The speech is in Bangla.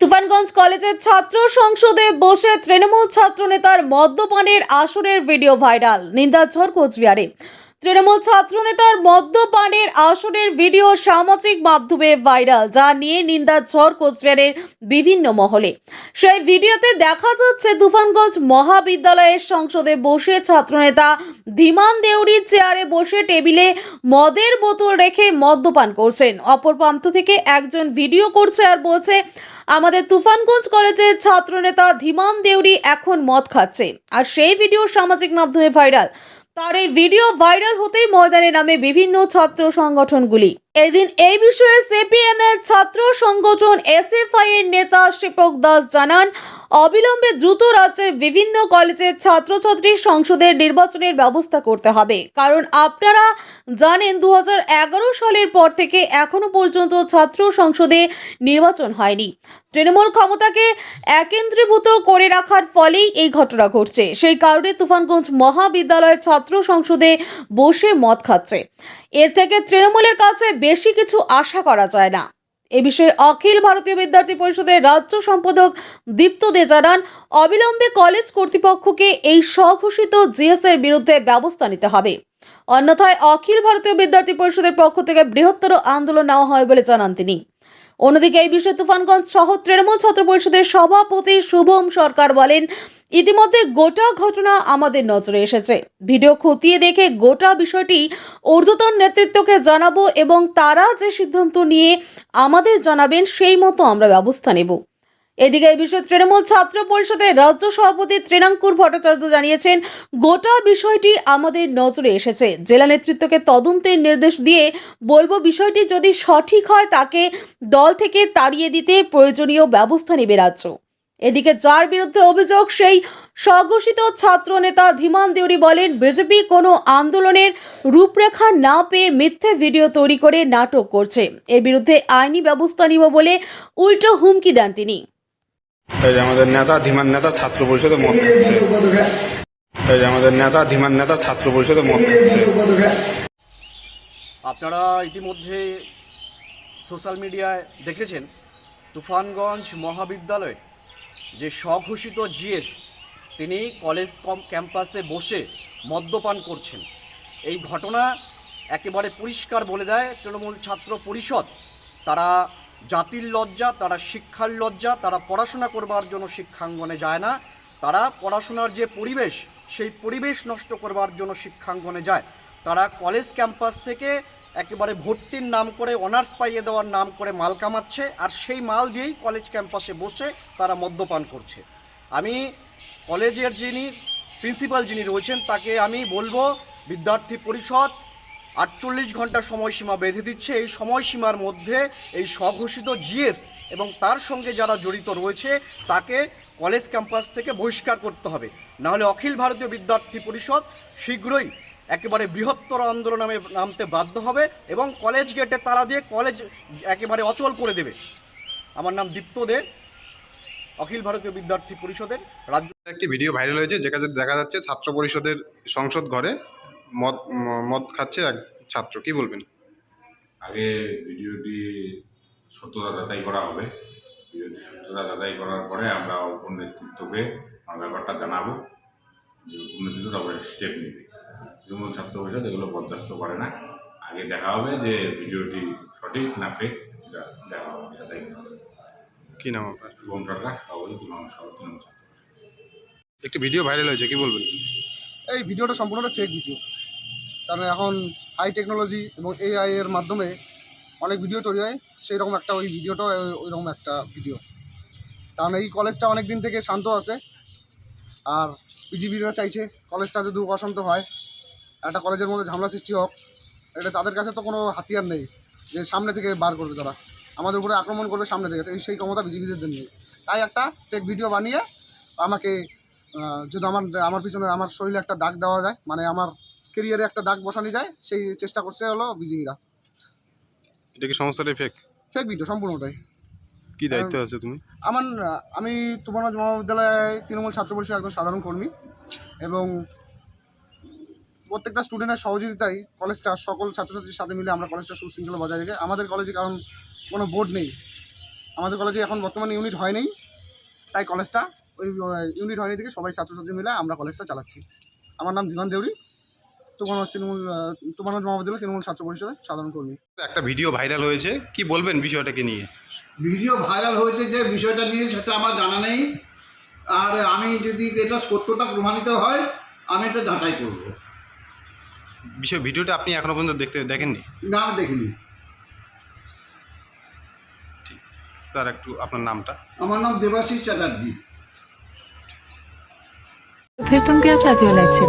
তুফানগঞ্জ কলেজের ছাত্র সংসদে বসে তৃণমূল ছাত্র নেতার মদ্যপানের আসরের ভিডিও ভাইরাল। নিন্দাঝড় কোচবিহারে। তৃণমূল ছাত্র নেতার মদ্যপানের আসরের ভিডিও সামাজিক মাধ্যমে ভাইরাল, যা নিয়ে নিন্দার ঝড় কোচবিহারের বিভিন্ন মহলে। সেই ভিডিওতে দেখা যাচ্ছে, তুফানগঞ্জ মহাবিদ্যালয়ের সংসদে বসে ছাত্রনেতা ধীমান দেউরির চেয়ারে বসে টেবিলে মদের বোতল রেখে মদ্যপান করছেন। অপর প্রান্ত থেকে একজন ভিডিও করছে আর বলছে, আমাদের তুফানগঞ্জ কলেজের ছাত্রনেতা ধীমান দেউরি এখন মদ খাচ্ছে। আর সেই ভিডিও সামাজিক মাধ্যমে ভাইরাল। তার এই ভিডিও ভাইরাল হতেই ময়দানে নামে বিভিন্ন ছাত্র সংগঠনগুলি। এদিন এই বিষয়ে সিপিএম এর সংগঠন এসএফআই এর নেতা শিপক দাস জানান, অবিলম্বে দ্রুত রাজ্যের বিভিন্ন কলেজের ছাত্রছাত্রী সংসদের নির্বাচনের ব্যবস্থা করতে হবে। কারণ আপনারা জানেন দু হাজার এগারো সালের পর থেকে এখনও পর্যন্ত ছাত্র সংসদে নির্বাচন হয়নি। তৃণমূল ক্ষমতাকে একেন্দ্রীভূত করে রাখার ফলেই এই ঘটনা ঘটছে। সেই কারণে তুফানগঞ্জ মহাবিদ্যালয়ের ছাত্র সংসদে বসে মদ খাচ্ছে। এর থেকে তৃণমূলের কাছে বেশি কিছু আশা করা যায় না। এ বিষয়ে অখিল ভারতীয় বিদ্যার্থী পরিষদের রাজ্য সম্পাদক দীপ্ত দে জানান, অবিলম্বে কলেজ কর্তৃপক্ষকে এই স্বঘোষিত জিএস এর বিরুদ্ধে ব্যবস্থা নিতে হবে। অন্যথায় অখিল ভারতীয় বিদ্যার্থী পরিষদের পক্ষ থেকে বৃহত্তর আন্দোলন নেওয়া হয় বলে জানান তিনি। অন্যদিকে এই বিষয়ে তুফানগঞ্জ শহর তৃণমূল ছাত্র পরিষদের সভাপতি শুভম সরকার বলেন, ইতিমধ্যে গোটা ঘটনা আমাদের নজরে এসেছে। ভিডিও খতিয়ে দেখে গোটা বিষয়টি ঊর্ধ্বতন নেতৃত্বকে জানাব এবং তারা যে সিদ্ধান্ত নিয়ে আমাদের জানাবেন, সেই মতো আমরা ব্যবস্থা নেব। এদিকে এই বিষয়ে তৃণমূল ছাত্র পরিষদের রাজ্য সভাপতি তৃণাঙ্কুর ভট্টাচার্য জানিয়েছেন, গোটা বিষয়টি আমাদের নজরে এসেছে। জেলা নেতৃত্বকে তদন্তের নির্দেশ দিয়ে বলব বিষয়টি যদি সঠিক হয় তাকে দল থেকে তাড়িয়ে দিতে প্রয়োজনীয় ব্যবস্থা নেবে রাজ্য। এদিকে যার বিরুদ্ধে অভিযোগ, সেই স্বঘোষিত ছাত্র নেতা ধীমান দেউরি বলেন, বিজেপি কোনো আন্দোলনের রূপরেখা না পেয়ে মিথ্যে ভিডিও তৈরি করে নাটক করছে। এর বিরুদ্ধে আইনি ব্যবস্থা নিব বলে উল্টো হুমকি দেন তিনি। এই যে আমাদের নেতা, ধীমান নেতা, ছাত্র পরিষদে মত খাচ্ছে এই যে আমাদের নেতা, ধীমান নেতা, ছাত্র পরিষদে মত খাচ্ছে আপনারা ইতিমধ্যে সোশ্যাল মিডিয়ায় দেখেছেন, তুফানগঞ্জ মহাবিদ্যালয়ে যে স্বঘোষিত জিএস, তিনি কলেজ ক্যাম্পাসে বসে মদ্যপান করছেন। এই ঘটনা একেবারে পরিষ্কার বলে দেয় তৃণমূল ছাত্র পরিষদ। তারা জাতির লজ্জা, তারা শিক্ষার লজ্জা, তারা পড়াশোনা করবার জন্য শিক্ষাঙ্গনে যায় না। তারা পড়াশোনার যে পরিবেশ, সেই পরিবেশ নষ্ট করবার জন্য শিক্ষাঙ্গনে যায়। তারা কলেজ ক্যাম্পাস থেকে একেবারে ভর্তির নাম করে, অনার্স পাইয়ে দেওয়ার নাম করে মাল কামাচ্ছে আর সেই মাল দিয়েই কলেজ ক্যাম্পাসে বসে তারা মদ্যপান করছে। আমি কলেজের যিনি প্রিন্সিপাল যিনি রয়েছেন, তাকে আমি বলব, বিদ্যার্থী পরিষদ আটচল্লিশ ঘণ্টা সময়সীমা বেঁধে দিচ্ছে। এই সময়সীমার মধ্যে এই স্বঘোষিত জিএস এবং তার সঙ্গে যারা জড়িত রয়েছে, তাকে কলেজ ক্যাম্পাস থেকে বহিষ্কার করতে হবে। নাহলে অখিল ভারতীয় বিদ্যার্থী পরিষদ শীঘ্রই একেবারে বৃহত্তর আন্দোলন নামে নামতে বাধ্য হবে এবং কলেজ গেটে তারা দিয়ে কলেজ একেবারে অচল করে দেবে। আমার নাম দীপ্ত দে, অখিল ভারতীয় বিদ্যার্থী পরিষদের রাজ্য একটি ভিডিও ভাইরাল হয়েছে, যেখানে দেখা যাচ্ছে ছাত্র পরিষদের সংসদ ঘরে মদ মদ খাচ্ছে এক ছাত্র কি বলবেন? আগে ভিডিওটি সত্যতা যাচাই করা হবে। ভিডিওটি সত্যতা যাচাই করার পরে আমরা উপর নেতৃত্বকে আমরা ব্যাপারটা জানাব। যে উপর নেতৃত্ব তারপরে স্টেপ নেবে। তৃণমূল ছাত্র পরিষদ এগুলো বরদাস্ত করে না। আগে দেখা হবে যে ভিডিওটি সঠিক না ফেক এটা দেখা হবে যাচাই করা হবে। কি নাম আপনার? শুভম সরকার সভাপতি তৃণমূল সহ তৃণমূল ছাত্র একটি ভিডিও ভাইরাল হয়েছে কি বলবেন? এই ভিডিওটা সম্পূর্ণটা ফেক ভিডিও কারণ এখন হাই টেকনোলজি এবং এআই এর মাধ্যমে অনেক ভিডিও তৈরি হয়। সেই রকম একটা ওই ভিডিওটা ওই রকম একটা ভিডিও কারণ এই কলেজটা অনেক দিন থেকে শান্ত আছে। আর বিজিবিরা চাইছে কলেজটা যদি অশান্ত হয়, একটা কলেজের মধ্যে ঝামেলা সৃষ্টি হোক এটা তাদের কাছে তো কোনো হাতিয়ার নেই যে সামনে থেকে বার করবে তারা। আমাদের উপরে আক্রমণ করবে সামনে থেকে। সেই ক্ষমতা বিজিবিদের নেই তাই একটা ফেক ভিডিও বানিয়ে আমাকে যদি আমার আমার পিছনে আমার শরীরে একটা দাগ দেওয়া যায় মানে আমার কেরিয়ারে একটা দাগ বসানো যায় সেই চেষ্টা করছে হলো বিজিবিরা। এটা কি সমস্যাটাই ফেক ফেক ভিডিও সম্পূর্ণটাই। কি দায়িত্ব আছে তুমি? আমার আমি তুমানগঞ্জ মহাবিদ্যালয়ে তৃণমূল ছাত্র পরিষদের একজন সাধারণ কর্মী এবং প্রত্যেকটা স্টুডেন্টের সহযোগিতায় কলেজটা সকল ছাত্রছাত্রীর সাথে মিলে আমরা কলেজটা সুশৃঙ্খলা বজায় রেখে আমাদের কলেজে কারণ কোনো বোর্ড নেই। আমাদের কলেজে এখন বর্তমানে ইউনিট হয়নি তাই কলেজটা ওই ইউনিট হয়নি থেকে সবাই ছাত্রছাত্রী মিলে আমরা কলেজটা চালাচ্ছি। আমার নাম ধীমান দেউরি তুমানগঞ্জ তৃণমূল আহ, তুমানগঞ্জ মহাবিদ্যালয় তৃণমূল ছাত্র পরিষদের সাধারণ কর্মী একটা ভিডিও ভাইরাল হয়েছে কি বলবেন বিষয়টাকে নিয়ে ভিডিও ভাইরাল হয়েছে যে বিষয়টা নিয়ে সেটা আমার জানা নেই আর আমি যদি এটা সত্যতা প্রমাণিত হয় আমি এটা যাচাই করব বিষয় ভিডিওটা আপনি এখনো পর্যন্ত দেখতে দেখেননি না আমি দেখিনি ঠিক স্যার একটু আপনার নামটা আমার নাম দেবাশিস চ্যাটার্জি फिर तुम क्या चाहती हो लाइफ से